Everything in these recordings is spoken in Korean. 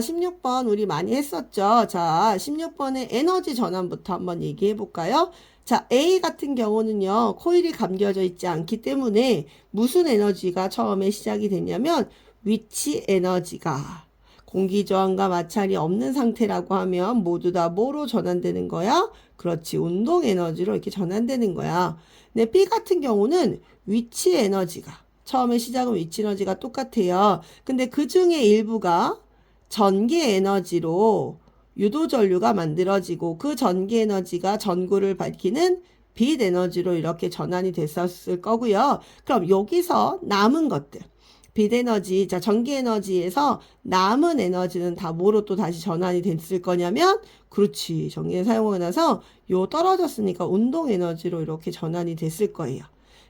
16번 우리 많이 했었죠. 자, 16번의 에너지 전환부터 한번 얘기해 볼까요? 자, A 같은 경우는요, 코일이 감겨져 있지 않기 때문에 무슨 에너지가 처음에 시작이 됐냐면 위치 에너지가 공기 저항과 마찰이 없는 상태라고 하면 모두 다 뭐로 전환되는 거야? 그렇지, 운동 에너지로 이렇게 전환되는 거야. 근데 B 같은 경우는 위치 에너지가 처음에 시작은 위치 에너지가 똑같아요. 근데 그 중에 일부가 전기 에너지로 유도 전류가 만들어지고 그 전기 에너지가 전구를 밝히는 빛 에너지로 이렇게 전환이 됐었을 거고요. 그럼 여기서 남은 것들 빛 에너지, 자 전기 에너지에서 남은 에너지는 다 뭐로 또 다시 전환이 됐을 거냐면 그렇지 전기를 사용하고 나서 요 떨어졌으니까 운동 에너지로 이렇게 전환이 됐을 거예요.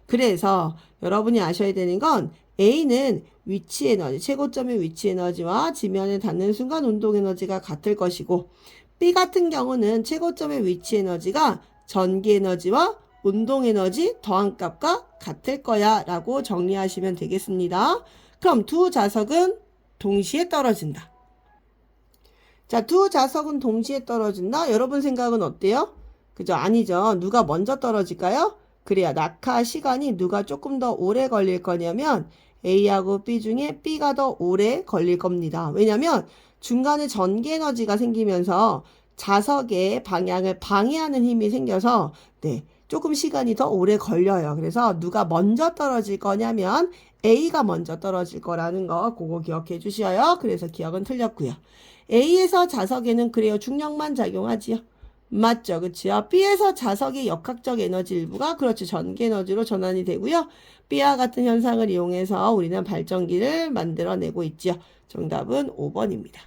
그래서 여러분이 아셔야 되는 건 A는 위치 에너지, 최고점의 위치 에너지와 지면에 닿는 순간 운동 에너지가 같을 것이고 B 같은 경우는 최고점의 위치 에너지가 전기 에너지와 운동 에너지 더한 값과 같을 거야 라고 정리하시면 되겠습니다. 그럼 두 자석은 동시에 떨어진다. 자, 두 자석은 동시에 떨어진다? 여러분 생각은 어때요? 그죠? 아니죠. 누가 먼저 떨어질까요? 그래야 낙하 시간이 누가 조금 더 오래 걸릴 거냐면 A하고 B 중에 B가 더 오래 걸릴 겁니다. 왜냐면 중간에 전기 에너지가 생기면서 자석의 방향을 방해하는 힘이 생겨서 네, 조금 시간이 더 오래 걸려요. 그래서 누가 먼저 떨어질 거냐면 A가 먼저 떨어질 거라는 거 그거 기억해 주셔요. 그래서 기억은 틀렸고요. A에서 자석에는 그래요. 중력만 작용하지요. 맞죠. 그치요. B에서 자석의 역학적 에너지 일부가 그렇지 전기 에너지로 전환이 되고요. B와 같은 현상을 이용해서 우리는 발전기를 만들어내고 있지요. 정답은 5번입니다.